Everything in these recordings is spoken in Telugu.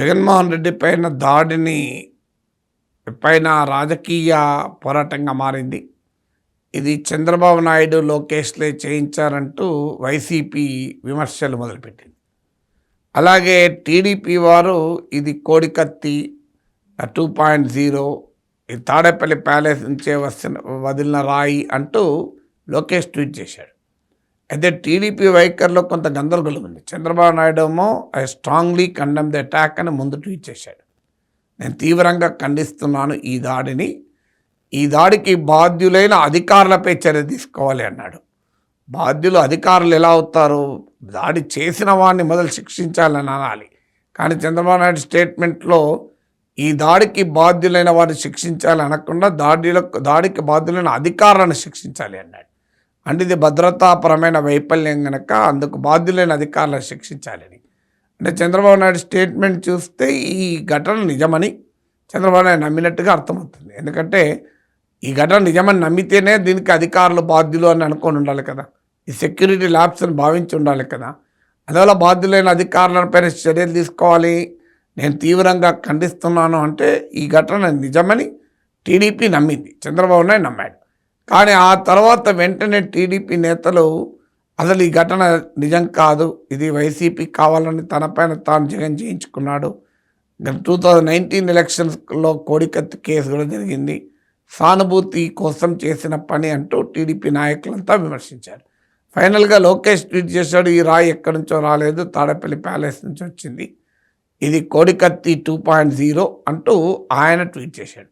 జగన్మోహన్ రెడ్డి పైన దాడిని పైన రాజకీయ పోరాటంగా మారింది. ఇది చంద్రబాబు నాయుడు లోకేష్లే చేయించారంటూ వైసీపీ విమర్శలు మొదలుపెట్టింది. అలాగే టీడీపీ వారు ఇది కోడికత్తి టూ పాయింట్ జీరో ఈ తాడేపల్లి ప్యాలెస్ నుంచే వస్తున్న వదిలిన రాయి అంటూ లోకేష్ ట్వీట్ చేశాడు. అయితే టీడీపీ వైఖరిలో కొంత గందరగోళం ఉంది. చంద్రబాబు నాయుడు ఏమో I strongly condemn the attack అని ముందు ట్వీట్ చేశాడు. నేను తీవ్రంగా ఖండిస్తున్నాను ఈ దాడిని. ఈ దాడికి బాధ్యులైన అధికారులపై చర్య తీసుకోవాలి అన్నాడు. బాధ్యులు అధికారులు ఎలా అవుతారు? దాడి చేసిన వాడిని మొదలు శిక్షించాలని అనాలి. కానీ చంద్రబాబు నాయుడు స్టేట్మెంట్లో ఈ దాడికి బాధ్యులైన వారిని శిక్షించాలి అనకుండా దాడిలో దాడికి బాధ్యులైన అధికారులను శిక్షించాలి అన్నాడు. అంటే ఇది భద్రతాపరమైన వైఫల్యం కనుక అందుకు బాధ్యులైన అధికారులను శిక్షించాలని అంటే చంద్రబాబు నాయుడు స్టేట్మెంట్ చూస్తే ఈ ఘటన నిజమని చంద్రబాబు నాయుడు నమ్మినట్టుగా అర్థమవుతుంది. ఎందుకంటే ఈ ఘటన నిజమని నమ్మితేనే దీనికి అధికారులు బాధ్యులు అని అనుకొని ఉండాలి కదా. ఈ సెక్యూరిటీ ల్యాబ్స్ అని భావించి ఉండాలి కదా. అందువల్ల బాధ్యులైన అధికారులపైన చర్యలు తీసుకోవాలి. నేను తీవ్రంగా ఖండిస్తున్నాను అంటే ఈ ఘటన నిజమని టీడీపీ నమ్మింది. చంద్రబాబు నాయుడు నమ్మాడు. కానీ ఆ తర్వాత వెంటనే టీడీపీ నేతలు అసలు ఈ ఘటన నిజం కాదు ఇది వైసీపీ కావాలని తనపైన తాను జగన్ చేయించుకున్నాడు. టూ థౌజండ్ నైన్టీన్ ఎలక్షన్స్లో కోడికత్తి కేసు కూడా జరిగింది. సానుభూతి కోసం చేసిన పని అంటూ టీడీపీ నాయకులంతా విమర్శించారు. ఫైనల్గా లోకేష్ ట్వీట్ చేశాడు ఈ రాయి ఎక్కడి నుంచో రాలేదు తాడపల్లి ప్యాలెస్ నుంచి వచ్చింది. ఇది కోడికత్తి టూ పాయింట్ జీరో అంటూ ఆయన ట్వీట్ చేశాడు.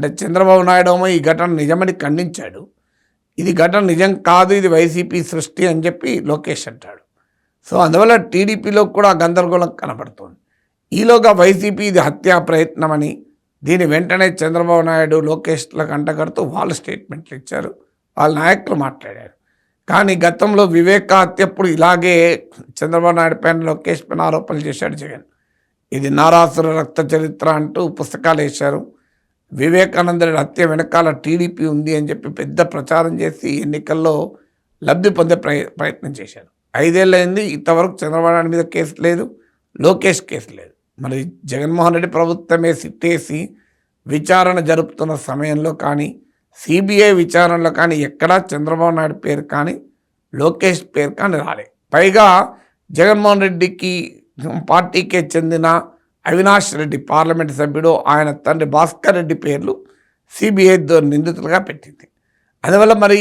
అంటే చంద్రబాబు నాయుడు ఏమో ఈ ఘటన నిజమని ఖండించాడు. ఇది ఘటన నిజం కాదు ఇది వైసీపీ సృష్టి అని చెప్పి లోకేష్ అంటాడు. సో అందువల్ల టీడీపీలో కూడా గందరగోళం కనబడుతోంది. ఈలోగా వైసీపీ ఇది హత్యా ప్రయత్నమని దీని వెంటనే చంద్రబాబు నాయుడు లోకేష్లకు అంటగడుతూ వాళ్ళు స్టేట్మెంట్లు ఇచ్చారు. వాళ్ళ నాయకులు మాట్లాడారు. కానీ గతంలో వివేక హత్యప్పుడు ఇలాగే చంద్రబాబు నాయుడు పైన లోకేష్ పైన ఆరోపణలు చేశాడు జగన్. ఇది నారాసుర రక్త చరిత్ర అంటూ పుస్తకాలు వేశారు. వివేకానందుడి హత్య వెనకాల టీడీపీ ఉంది అని చెప్పి పెద్ద ప్రచారం చేసి ఎన్నికల్లో లబ్ధి పొందే ప్రయత్నం చేశారు. ఐదేళ్ళైంది ఇంతవరకు చంద్రబాబు నాయుడు మీద కేసు లేదు లోకేష్ కేసు లేదు. మరి జగన్మోహన్ రెడ్డి ప్రభుత్వమే సిట్టేసి విచారణ జరుపుతున్న సమయంలో కానీ సిబిఐ విచారణలో కానీ ఎక్కడా చంద్రబాబు నాయుడు పేరు కానీ లోకేష్ పేరు కానీ రాలే. పైగా జగన్మోహన్ రెడ్డికి పార్టీకే చెందిన అవినాష్ రెడ్డి పార్లమెంటు సభ్యుడు ఆయన తండ్రి భాస్కర్ రెడ్డి పేర్లు సిబిఐ నిందితులుగా పెట్టింది. అందువల్ల మరి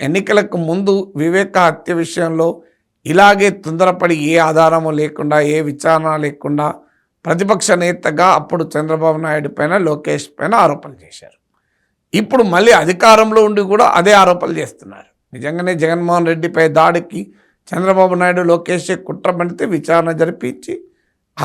ఎన్నికలకు ముందు వివేక హత్య విషయంలో ఇలాగే తొందరపడి ఏ ఆధారము లేకుండా ఏ విచారణ లేకుండా ప్రతిపక్ష నేతగా అప్పుడు చంద్రబాబు నాయుడు పైన లోకేష్ పైన ఆరోపణలు చేశారు. ఇప్పుడు మళ్ళీ అధికారంలో ఉండి కూడా అదే ఆరోపణలు చేస్తున్నారు. నిజంగానే జగన్మోహన్ రెడ్డిపై దాడికి చంద్రబాబు నాయుడు లోకేష్ కుట్ర పడితే విచారణ జరిపించి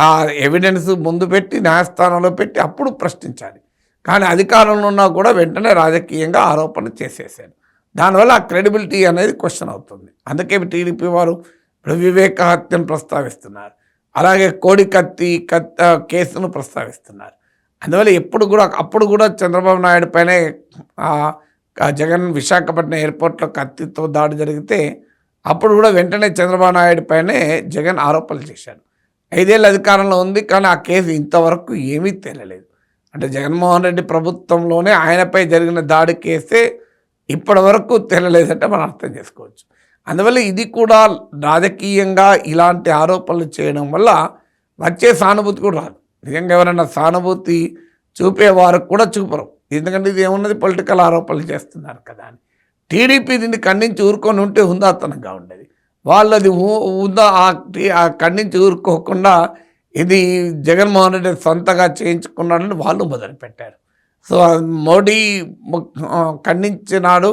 ఆ ఎవిడెన్స్ ముందు పెట్టి న్యాయస్థానంలో పెట్టి అప్పుడు ప్రశ్నించాలి. కానీ అధికారంలో ఉన్నా కూడా వెంటనే రాజకీయంగా ఆరోపణ చేసేసాడు దానివల్ల ఆ క్రెడిబిలిటీ అనేది క్వశ్చన్ అవుతుంది. అందుకే టీడీపీ వారు ఇప్పుడు వివేక హత్యను ప్రస్తావిస్తున్నారు. అలాగే కోడి కత్తి కత్ కేసును ప్రస్తావిస్తున్నారు. అందువల్ల ఎప్పుడు కూడా అప్పుడు కూడా చంద్రబాబు నాయుడు పైనే జగన్ విశాఖపట్నం ఎయిర్పోర్ట్లో కత్తితో దాడి జరిగితే అప్పుడు కూడా వెంటనే చంద్రబాబు నాయుడు పైనే జగన్ ఆరోపణలు చేశాడు. ఐదేళ్ళ అధికారంలో ఉంది కానీ ఆ కేసు ఇంతవరకు ఏమీ తేలలేదు. అంటే జగన్మోహన్ రెడ్డి ప్రభుత్వంలోనే ఆయనపై జరిగిన దాడి కేసే ఇప్పటి వరకు తేలలేదంటే మనం అర్థం చేసుకోవచ్చు. అందువల్ల ఇది కూడా రాజకీయంగా ఇలాంటి ఆరోపణలు చేయడం వల్ల వచ్చే సానుభూతి కూడా రాదు. నిజంగా ఎవరైనా సానుభూతి చూపేవారు కూడా చూపరు. ఎందుకంటే ఇది ఏమున్నది? పొలిటికల్ ఆరోపణలు చేస్తున్నారు కదా అని. టీడీపీ దీన్ని ఖండించి ఊరుకొని ఉంటే హుందాతనంగా ఉండేది. వాళ్ళది ఉందా ఆ ఖండించి ఊరుకోకుండా ఇది జగన్మోహన్ రెడ్డి సొంతగా చేయించుకున్నాడని వాళ్ళు మొదలుపెట్టారు. సో మోడీ ఖండించినాడు.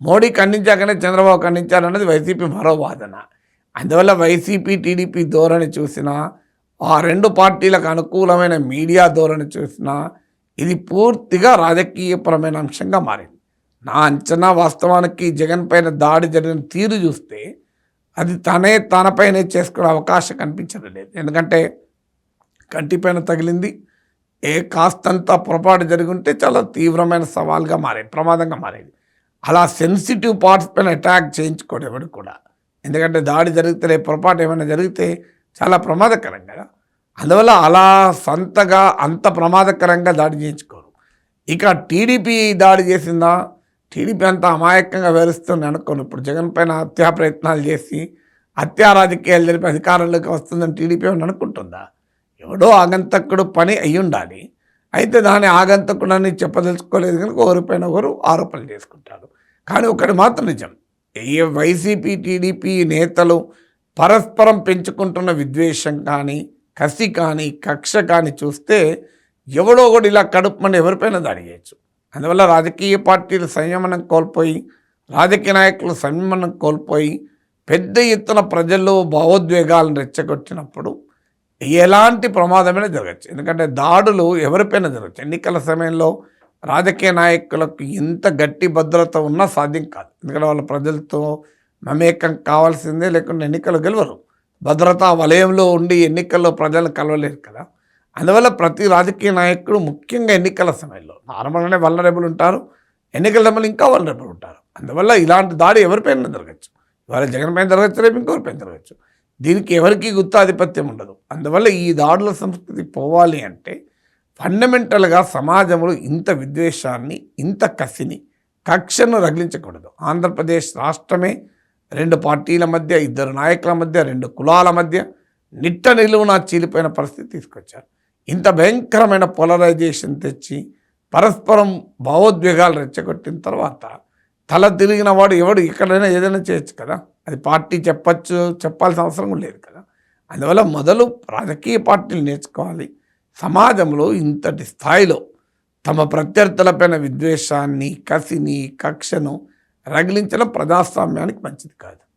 మోడీ ఖండించాకనే చంద్రబాబు ఖండించారన్నది వైసీపీ మరో వాదన. అందువల్ల వైసీపీ టీడీపీ ధోరణి చూసినా ఆ రెండు పార్టీలకు అనుకూలమైన మీడియా ధోరణి చూసినా ఇది పూర్తిగా రాజకీయపరమైన అంశంగా మారింది. నా అంచనా వాస్తవానికి జగన్ పైన దాడి జరిగిన తీరు చూస్తే అది తనే తనపైనే చేసుకునే అవకాశం కనిపించడం లేదు ఎందుకంటే కంటిపైన తగిలింది. ఏ కాస్తంత పొరపాటు జరుగుంటే చాలా తీవ్రమైన సవాల్గా మారేది ప్రమాదంగా మారేది. అలా సెన్సిటివ్ పార్ట్స్ పైన అటాక్ చేయించుకోడు ఎవడు కూడా. ఎందుకంటే దాడి జరిగితే పొరపాటు ఏమైనా జరిగితే చాలా ప్రమాదకరం కదా. అందువల్ల అలా సొంతగా అంత ప్రమాదకరంగా దాడి చేయించుకోరు. ఇక టీడీపీ దాడి చేసిందా? టీడీపీ అంతా అమాయకంగా వేరుస్తుంది అనుకోను. ఇప్పుడు జగన్ పైన హత్యా ప్రయత్నాలు చేసి హత్యా రాజకీయాలు జరిపి అధికారంలోకి వస్తుందని టీడీపీ ఏమని అనుకుంటుందా? ఎవడో ఆగంతకుడు పని అయి ఉండాలి అయితే దాని ఆగంతకుడని చెప్పదలుచుకోలేదు కనుక ఒకరిపైన ఒకరు ఆరోపణలు చేసుకుంటారు. కానీ ఒకటి మాత్రం నిజం. ఏ వైసీపీ టీడీపీ నేతలు పరస్పరం పెంచుకుంటున్న విద్వేషం కానీ కసి కానీ కక్ష కానీ చూస్తే ఎవడో ఒకటి ఇలా కడుపుమని ఎవరిపైన దాడి చేయొచ్చు. అందువల్ల రాజకీయ పార్టీలు సంయమనం కోల్పోయి రాజకీయ నాయకులు సంయమనం కోల్పోయి పెద్ద ఎత్తున ప్రజల్లో భావోద్వేగాలను రెచ్చగొట్టినప్పుడు ఎలాంటి ప్రమాదమైనా జరగచ్చు. ఎందుకంటే దాడులు ఎవరిపైన జరగచ్చు. ఎన్నికల సమయంలో రాజకీయ నాయకులకు ఎంత గట్టి భద్రత ఉన్నా సాధ్యం కాదు. ఎందుకంటే వాళ్ళ ప్రజలతో మమేకం కావాల్సిందే లేకుండా ఎన్నికలు గెలవరు. భద్రతా వలయంలో ఉండి ఎన్నికల్లో ప్రజలను కలవలేరు కదా. అందువల్ల ప్రతి రాజకీయ నాయకుడు ముఖ్యంగా ఎన్నికల సమయంలో నార్మల్గానే వల్లరబుల్ ఉంటారు ఎన్నికల సమయంలో ఇంకా వల్లరబుల్ ఉంటారు. అందువల్ల ఇలాంటి దాడి ఎవరిపైన జరగచ్చు? ఇవాళ జగన్ పైన జరగచ్చు రేపు ఇంకొకరిపైన జరగచ్చు. దీనికి ఎవరికి గుత్తాధిపత్యం ఉండదు. అందువల్ల ఈ దాడుల సంస్కృతి పోవాలి అంటే ఫండమెంటల్గా సమాజంలో ఇంత విద్వేషాన్ని ఇంత కసిని కక్షను రగిలించకూడదు. ఆంధ్రప్రదేశ్ రాష్ట్రమే రెండు పార్టీల మధ్య ఇద్దరు నాయకుల మధ్య రెండు కులాల మధ్య నిట్ట నిలువున చీలిపోయిన పరిస్థితి తీసుకొచ్చారు. ఇంత భయంకరమైన పోలరైజేషన్ తెచ్చి పరస్పరం భావోద్వేగాలు రెచ్చగొట్టిన తర్వాత తల తిరిగిన వాడు ఎవడు ఎక్కడైనా ఏదైనా చేయొచ్చు కదా. అది పార్టీ చెప్పచ్చు చెప్పాల్సిన అవసరం లేదు కదా. అందువల్ల మొదలు రాజకీయ పార్టీలు నేర్చుకోవాలి. సమాజంలో ఇంతటి స్థాయిలో తమ ప్రత్యర్థులపైన విద్వేషాన్ని కసిని కక్షను రగిలించడం ప్రజాస్వామ్యానికి మంచిది కాదు.